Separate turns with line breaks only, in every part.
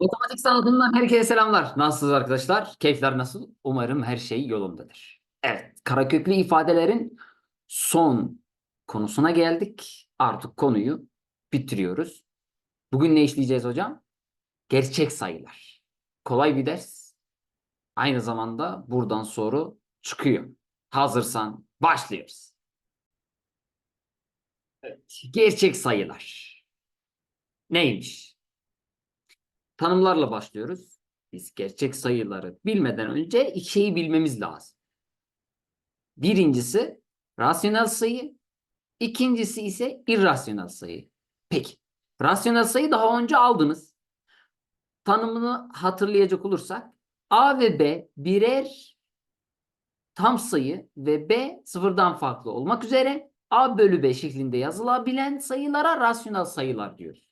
Matematik sanatından herkese selamlar. Nasılsınız arkadaşlar? Keyifler nasıl? Umarım her şey yolundadır. Evet, karaköklü ifadelerin son konusuna geldik. Artık konuyu bitiriyoruz. Bugün ne işleyeceğiz hocam? Gerçek sayılar. Kolay bir ders. Aynı zamanda buradan soru çıkıyor. Hazırsan başlıyoruz. Evet, gerçek sayılar. Neymiş? Tanımlarla başlıyoruz. Biz gerçek sayıları bilmeden önce iki şeyi bilmemiz lazım. Birincisi rasyonel sayı, ikincisi ise irrasyonel sayı. Peki, rasyonel sayı daha önce aldınız. Tanımını hatırlayacak olursak A ve B birer tam sayı ve B sıfırdan farklı olmak üzere A bölü B şeklinde yazılabilen sayılara rasyonel sayılar diyoruz.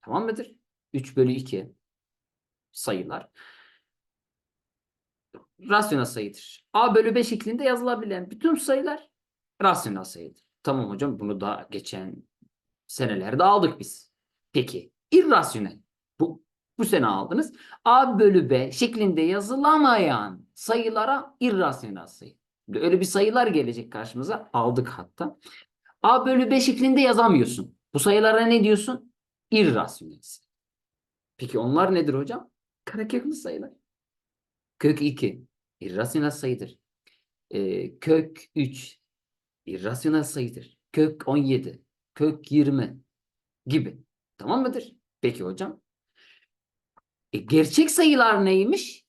Tamam mıdır? 3 bölü 2 sayılar rasyonel sayıdır. A bölü B şeklinde yazılabilen bütün sayılar rasyonel sayıdır. Tamam hocam bunu da geçen senelerde aldık biz. Peki irrasyonel. Bu, bu sene aldınız. A bölü B şeklinde yazılamayan sayılara irrasyonel sayı. Öyle bir sayılar gelecek karşımıza. Aldık hatta. A bölü B şeklinde yazamıyorsun. Bu sayılara ne diyorsun? İrrasyonel sayı. Peki onlar nedir hocam? Kareköklü sayılar. Kök 2 irrasyonel sayıdır. Ee, kök 3 irrasyonel sayıdır. Kök 17, kök 20 gibi. Tamam mıdır? Peki hocam. E, gerçek sayılar neymiş?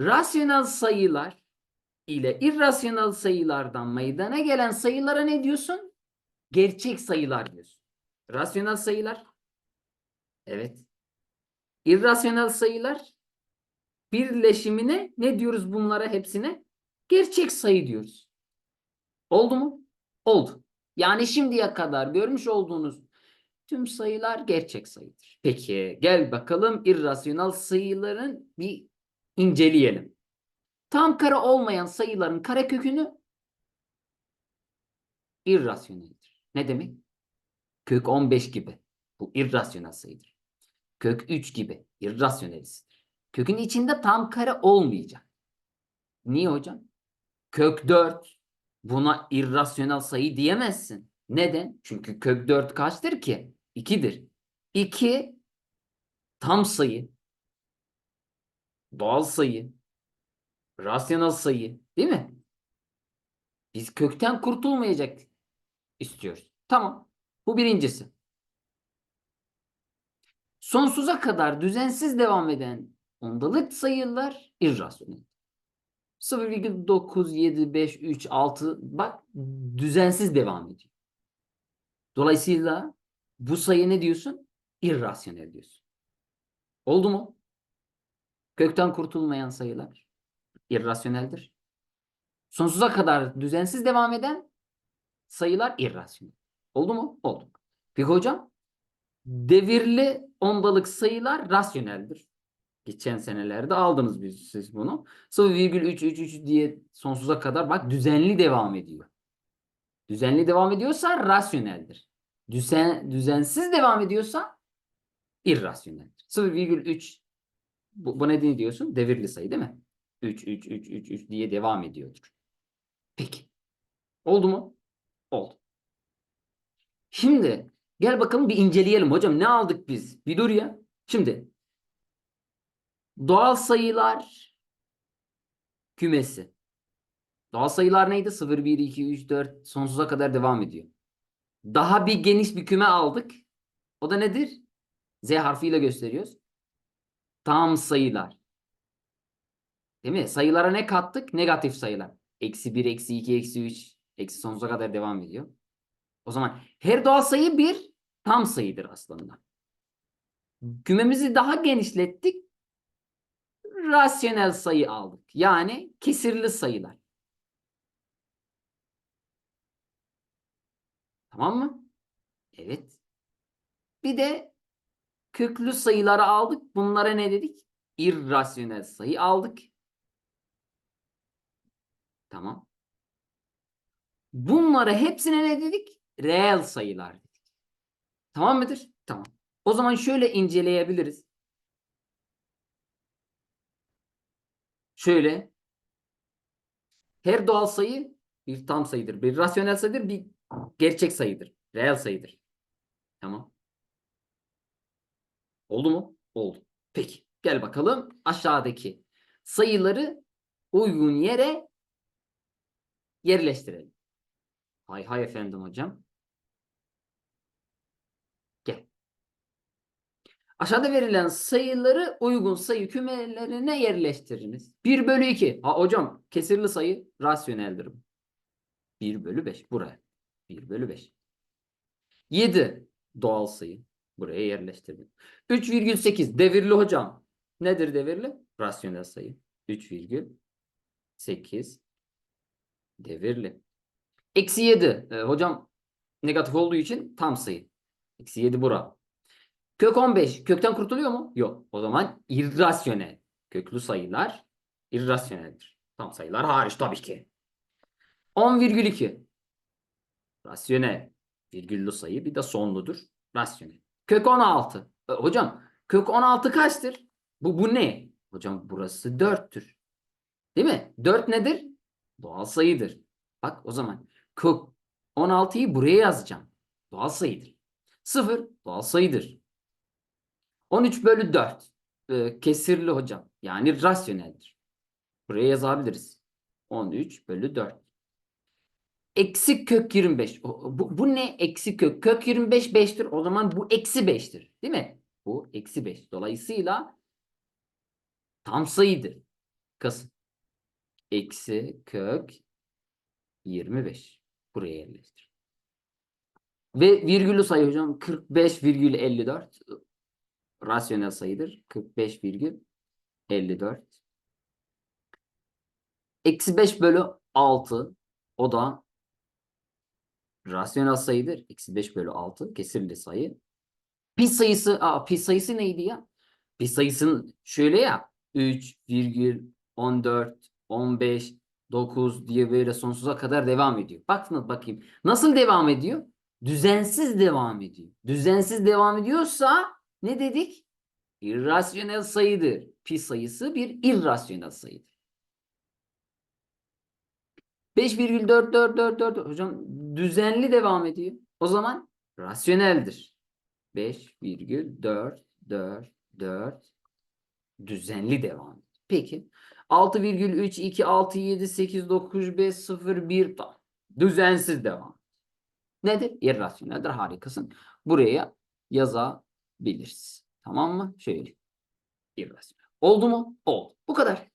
Rasyonel sayılar ile irrasyonel sayılardan meydana gelen sayılara ne diyorsun? Gerçek sayılar diyorsun. Rasyonel sayılar. Evet. İrrasyonel sayılar birleşimine ne diyoruz bunlara hepsine? Gerçek sayı diyoruz. Oldu mu? Oldu. Yani şimdiye kadar görmüş olduğunuz tüm sayılar gerçek sayıdır. Peki gel bakalım irrasyonel sayıların bir inceleyelim. Tam kare olmayan sayıların karekökünü irrasyoneldir. Ne demek? Kök 15 gibi. Bu irrasyonel sayıdır. Kök 3 gibi irrasyonelisidir. Kökün içinde tam kare olmayacak. Niye hocam? Kök 4 buna irrasyonel sayı diyemezsin. Neden? Çünkü kök 4 kaçtır ki? 2'dir. 2 tam sayı, doğal sayı, rasyonel sayı değil mi? Biz kökten kurtulmayacak istiyoruz. Tamam. Bu birincisi. Sonsuza kadar düzensiz devam eden ondalık sayılar irrasyonel. 0,9, 7, 5, 3, 6 bak düzensiz devam ediyor. Dolayısıyla bu sayı ne diyorsun? İrrasyonel diyorsun. Oldu mu? Kökten kurtulmayan sayılar irrasyoneldir. Sonsuza kadar düzensiz devam eden sayılar irrasyonel. Oldu mu? Oldu. Peki hocam devirli ondalık sayılar rasyoneldir. Geçen senelerde aldınız biz siz bunu. 0,333 diye sonsuza kadar bak düzenli devam ediyor. Düzenli devam ediyorsa rasyoneldir. Düzen, düzensiz devam ediyorsa irrasyoneldir. 0,3 bu, bu ne diyorsun? Devirli sayı değil mi? 3, 3, 3, 3, 3 diye devam ediyordur. Peki. Oldu mu? Oldu. Şimdi gel bakalım bir inceleyelim hocam. Ne aldık biz? Bir dur ya. Şimdi doğal sayılar kümesi. Doğal sayılar neydi? 0, 1, 2, 3, 4 sonsuza kadar devam ediyor. Daha bir geniş bir küme aldık. O da nedir? Z harfiyle gösteriyoruz. Tam sayılar. Değil mi? Sayılara ne kattık? Negatif sayılar. Eksi 1, eksi 2, eksi 3. Eksi sonsuza kadar devam ediyor. O zaman her doğal sayı bir tam sayıdır aslında. Kümemizi daha genişlettik. Rasyonel sayı aldık. Yani kesirli sayılar. Tamam mı? Evet. Bir de köklü sayıları aldık. Bunlara ne dedik? İrrasyonel sayı aldık. Tamam. Bunlara hepsine ne dedik? Reel sayılar. Tamam mıdır? Tamam. O zaman şöyle inceleyebiliriz. Şöyle. Her doğal sayı bir tam sayıdır. Bir rasyonel sayıdır. Bir gerçek sayıdır. Reel sayıdır. Tamam. Oldu mu? Oldu. Peki. Gel bakalım aşağıdaki sayıları uygun yere yerleştirelim. Hay hay efendim hocam. Aşağıda verilen sayıları uygun sayı kümelerine yerleştiriniz. 1 bölü 2. Ha hocam kesirli sayı rasyoneldir. bu. 1 bölü 5 buraya. 1 bölü 5. 7 doğal sayı. Buraya yerleştirdim. 3,8 devirli hocam. Nedir devirli? Rasyonel sayı. 3,8 devirli. Eksi 7. E, hocam negatif olduğu için tam sayı. Eksi 7 bura. Kök 15. Kökten kurtuluyor mu? Yok. O zaman irrasyonel. Köklü sayılar irrasyoneldir. Tam sayılar hariç tabii ki. 10,2. Rasyonel. Virgüllü sayı bir de sonludur. Rasyonel. Kök 16. E, hocam kök 16 kaçtır? Bu, bu ne? Hocam burası 4'tür. Değil mi? 4 nedir? Doğal sayıdır. Bak o zaman kök 16'yı buraya yazacağım. Doğal sayıdır. 0 doğal sayıdır. 13 bölü 4 e, kesirli hocam. Yani rasyoneldir. Buraya yazabiliriz. 13 bölü 4. Eksi kök 25. O- Bu, bu ne? Eksi kök. Kök 25 5'tir. O zaman bu eksi 5'tir. Değil mi? Bu eksi 5. Dolayısıyla tam sayıdır. Kasım. Eksi kök 25. Buraya yerleştir. Ve virgülü sayı hocam 45,54 rasyonel sayıdır. 45,54 Eksi 5 bölü 6 o da rasyonel sayıdır. Eksi 5 bölü 6 kesirli sayı. Pi sayısı, aa, pi sayısı neydi ya? Pi sayısının şöyle ya 3 virgül 14 15 9 diye böyle sonsuza kadar devam ediyor. Bakın bakayım. Nasıl devam ediyor? Düzensiz devam ediyor. Düzensiz devam ediyorsa ne dedik? İrrasyonel sayıdır. Pi sayısı bir irrasyonel sayıdır. 5,4444 hocam düzenli devam ediyor. O zaman rasyoneldir. 5,444 düzenli devam ediyor. Peki 6,3 2 6 7 8 9 5 0 1 tamam. Düzensiz devam. Nedir? İrrasyoneldir. Harikasın. Buraya yazabiliriz. Tamam mı? Şöyle. İrrasyonel. Oldu mu? Oldu. Bu kadar.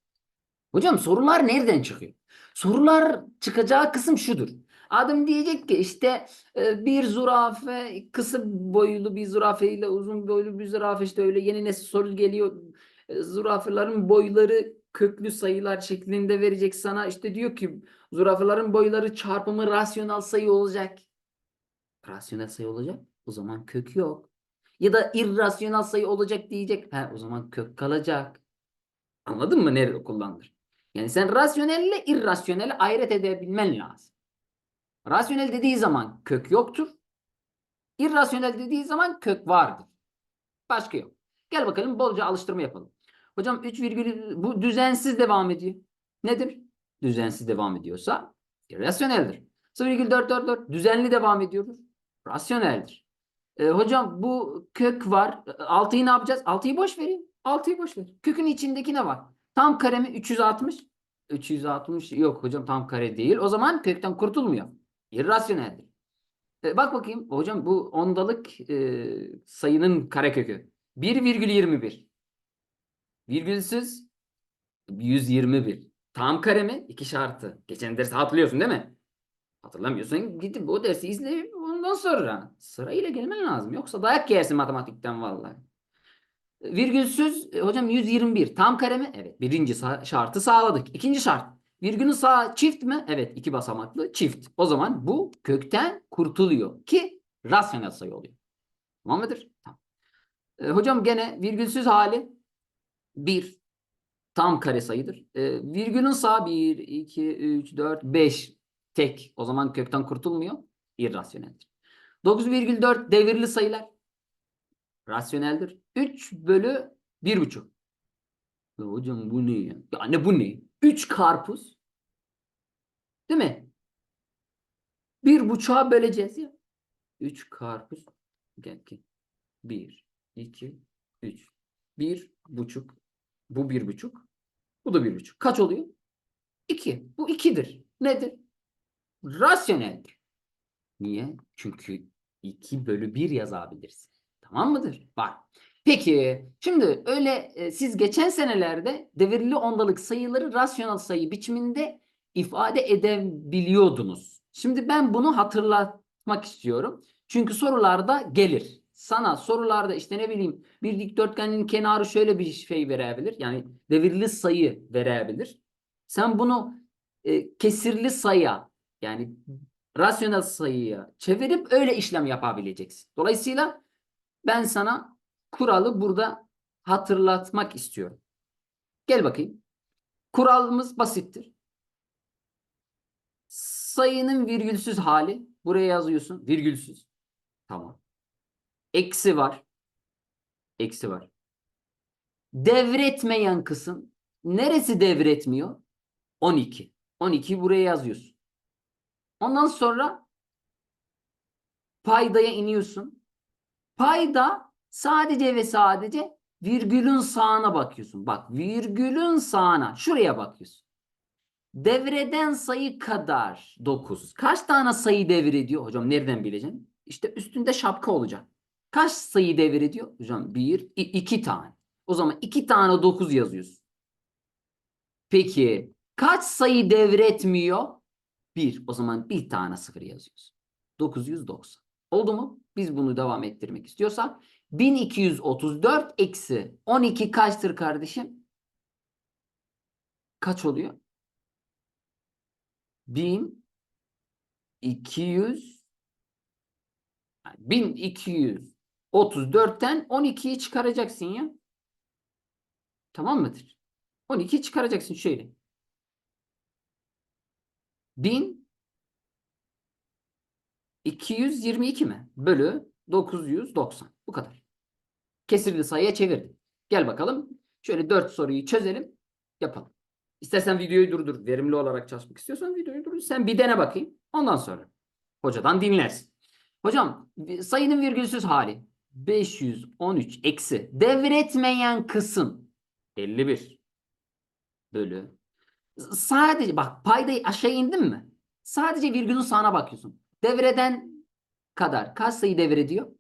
Hocam sorular nereden çıkıyor? Sorular çıkacağı kısım şudur. Adam diyecek ki işte e, bir zürafe kısa boylu bir zürafe ile uzun boylu bir zürafe işte öyle yeni nesil soru geliyor. E, Zürafelerin boyları köklü sayılar şeklinde verecek sana. İşte diyor ki zürafelerin boyları çarpımı rasyonel sayı olacak. Rasyonel sayı olacak. O zaman kök yok. Ya da irrasyonel sayı olacak diyecek. He, o zaman kök kalacak. Anladın mı nerede kullanılır? Yani sen rasyonelle irrasyoneli ayırt edebilmen lazım. Rasyonel dediği zaman kök yoktur. İrrasyonel dediği zaman kök vardır. Başka yok. Gel bakalım bolca alıştırma yapalım. Hocam 3 virgül bu düzensiz devam ediyor. Nedir? Düzensiz devam ediyorsa irrasyoneldir. 0,444 düzenli devam ediyoruz. Rasyoneldir. E, hocam bu kök var. 6'yı ne yapacağız? 6'yı boş vereyim. 6'yı boş ver. Kökün içindeki ne var? Tam kare mi? 360. 360 yok hocam tam kare değil. O zaman kökten kurtulmuyor. İrrasyoneldir. E, bak bakayım hocam bu ondalık e, sayının karekökü. 1,21. Virgülsüz 121. Tam kare mi? İki şartı. Geçen dersi hatırlıyorsun değil mi? Hatırlamıyorsan gidip o dersi izle ondan sonra sırayla gelmen lazım. Yoksa dayak yersin matematikten vallahi. Virgülsüz e, hocam 121 tam kare mi? Evet. Birinci şartı sağladık. İkinci şart. Virgülün sağ çift mi? Evet. iki basamaklı çift. O zaman bu kökten kurtuluyor ki rasyonel sayı oluyor. Tamam mıdır? Tamam. E, hocam gene virgülsüz hali 1 tam kare sayıdır. E, virgülün sağ 1, 2, 3, 4, 5 tek. O zaman kökten kurtulmuyor. İrrasyoneldir. 9,4 devirli sayılar rasyoneldir. 3 bölü 1,5. Ya hocam bu ne ya? Ya ne bu ne? 3 karpuz. Değil mi? Bir buçuğa böleceğiz ya. 3 karpuz. Gel ki. 1, 2, 3. Bir buçuk. Bu bir buçuk. Bu da bir buçuk. Kaç oluyor? 2. Bu 2'dir. Nedir? Rasyoneldir. Niye? Çünkü 2 bölü 1 yazabilirsin. Tamam mıdır? Bak. Peki şimdi öyle e, siz geçen senelerde devirli ondalık sayıları rasyonel sayı biçiminde ifade edebiliyordunuz. Şimdi ben bunu hatırlatmak istiyorum. Çünkü sorularda gelir. Sana sorularda işte ne bileyim bir dikdörtgenin kenarı şöyle bir şey verebilir. Yani devirli sayı verebilir. Sen bunu e, kesirli sayıya yani rasyonel sayıya çevirip öyle işlem yapabileceksin. Dolayısıyla ben sana kuralı burada hatırlatmak istiyorum. Gel bakayım. Kuralımız basittir. Sayının virgülsüz hali. Buraya yazıyorsun. Virgülsüz. Tamam. Eksi var. Eksi var. Devretmeyen kısım. Neresi devretmiyor? 12. 12'yi buraya yazıyorsun. Ondan sonra paydaya iniyorsun. Payda sadece ve sadece virgülün sağına bakıyorsun. Bak virgülün sağına. Şuraya bakıyorsun. Devreden sayı kadar 9. Kaç tane sayı devrediyor? Hocam nereden bileceksin? İşte üstünde şapka olacak. Kaç sayı devrediyor? Hocam 1, 2 tane. O zaman 2 tane 9 yazıyorsun. Peki kaç sayı devretmiyor? 1. O zaman bir tane 0 yazıyorsun. 990. Oldu mu? Biz bunu devam ettirmek istiyorsak 1234 eksi 12 kaçtır kardeşim? Kaç oluyor? 1200 1234'ten 12'yi çıkaracaksın ya. Tamam mıdır? 12'yi çıkaracaksın şöyle. 1222 mi? Bölü 990. Bu kadar. Kesirli sayıya çevirdim. Gel bakalım. Şöyle 4 soruyu çözelim. Yapalım. İstersen videoyu durdur. Verimli olarak çalışmak istiyorsan videoyu durdur. Sen bir dene bakayım. Ondan sonra hocadan dinlersin. Hocam sayının virgülsüz hali 513 eksi devretmeyen kısım 51 bölü sadece bak paydayı aşağı indin mi? Sadece virgülün sağına bakıyorsun. Devreden kadar kaç sayı devrediyor?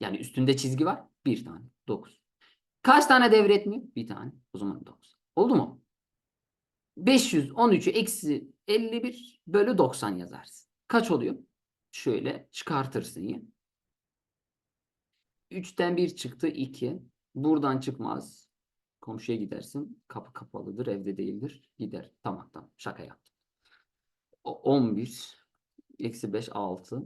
Yani üstünde çizgi var. Bir tane. 9. Kaç tane devretmiyor? Bir tane. O zaman 9. Oldu mu? 513'ü eksi 51 bölü 90 yazarsın. Kaç oluyor? Şöyle çıkartırsın ya. 3'ten 1 çıktı 2. Buradan çıkmaz. Komşuya gidersin. Kapı kapalıdır, evde değildir. Gider. Tamam tamam. Şaka yaptım. O- 11 eksi 5 6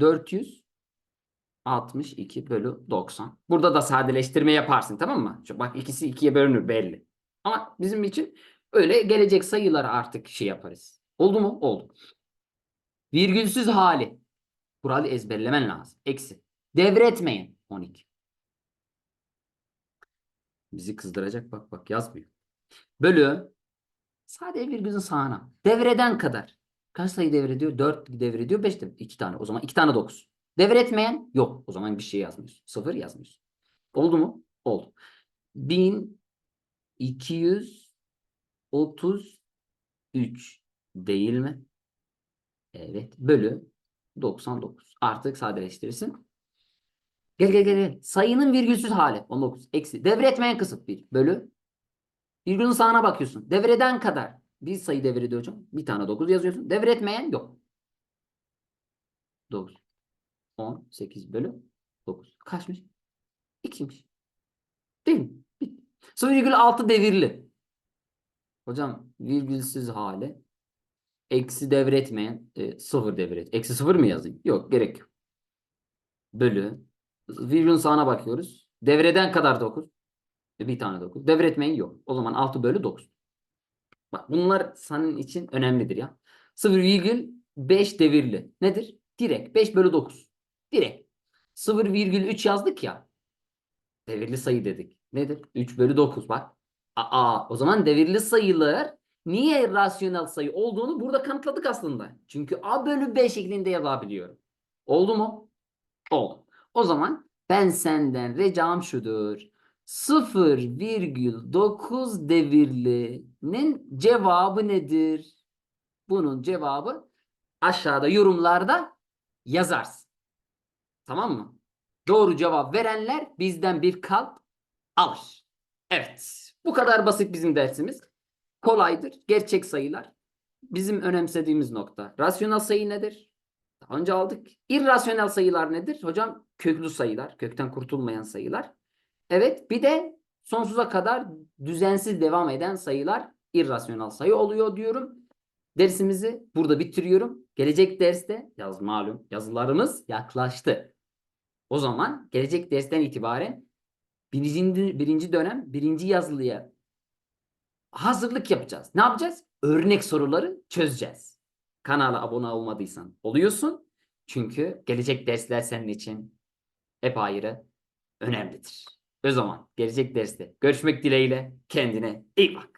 462 bölü 90. Burada da sadeleştirme yaparsın tamam mı? Şu Bak ikisi ikiye bölünür belli. Ama bizim için öyle gelecek sayıları artık şey yaparız. Oldu mu? Oldu. Virgülsüz hali. Kuralı ezberlemen lazım. Eksi. Devretmeyin. 12. Bizi kızdıracak bak bak yazmıyor. Bölü sadece virgülün sağına. Devreden kadar. Kaç sayı devrediyor? 4 devrediyor. 5 de 2 tane. O zaman 2 tane 9. Devretmeyen yok. O zaman bir şey yazmıyorsun. 0 yazmıyorsun. Oldu mu? Oldu. 1233 değil mi? Evet. Bölü 99. Artık sadeleştirirsin. Gel gel gel. Sayının virgülsüz hali 19. Eksi. Devretmeyen kısım 1 bölü. Virgülün sağına bakıyorsun. Devreden kadar. Bir sayı devrediyor hocam. Bir tane 9 yazıyorsun. Devretmeyen yok. 9. 10, 8 bölü 9. Kaçmış? 2'ymiş. Değil mi? Bitti. 0,6 devirli. Hocam virgülsüz hali. Eksi devretmeyen. E, 0 devret. Eksi 0 mı yazayım? Yok gerek yok. Bölü. Virgülün sağına bakıyoruz. Devreden kadar 9. E, Bir tane 9. Devretmeyin yok. O zaman 6 bölü 9. Bak bunlar senin için önemlidir ya. 0,5 devirli. Nedir? Direkt 5 bölü 9. Direkt. 0,3 yazdık ya. Devirli sayı dedik. Nedir? 3 bölü 9 bak. Aa, o zaman devirli sayılar niye rasyonel sayı olduğunu burada kanıtladık aslında. Çünkü A bölü B şeklinde yazabiliyorum. Oldu mu? Oldu. O zaman ben senden ricam şudur. 0,9 devirlinin cevabı nedir? Bunun cevabı aşağıda yorumlarda yazarsın. Tamam mı? Doğru cevap verenler bizden bir kalp alır. Evet. Bu kadar basit bizim dersimiz. Kolaydır. Gerçek sayılar. Bizim önemsediğimiz nokta. Rasyonel sayı nedir? Daha önce aldık. İrrasyonel sayılar nedir? Hocam köklü sayılar. Kökten kurtulmayan sayılar. Evet. Bir de sonsuza kadar düzensiz devam eden sayılar irrasyonel sayı oluyor diyorum. Dersimizi burada bitiriyorum. Gelecek derste yaz malum yazılarımız yaklaştı. O zaman gelecek dersten itibaren birinci, birinci dönem birinci yazılıya hazırlık yapacağız. Ne yapacağız? Örnek soruları çözeceğiz. Kanala abone olmadıysan oluyorsun. Çünkü gelecek dersler senin için hep ayrı önemlidir. O zaman gelecek derste görüşmek dileğiyle kendine iyi bak.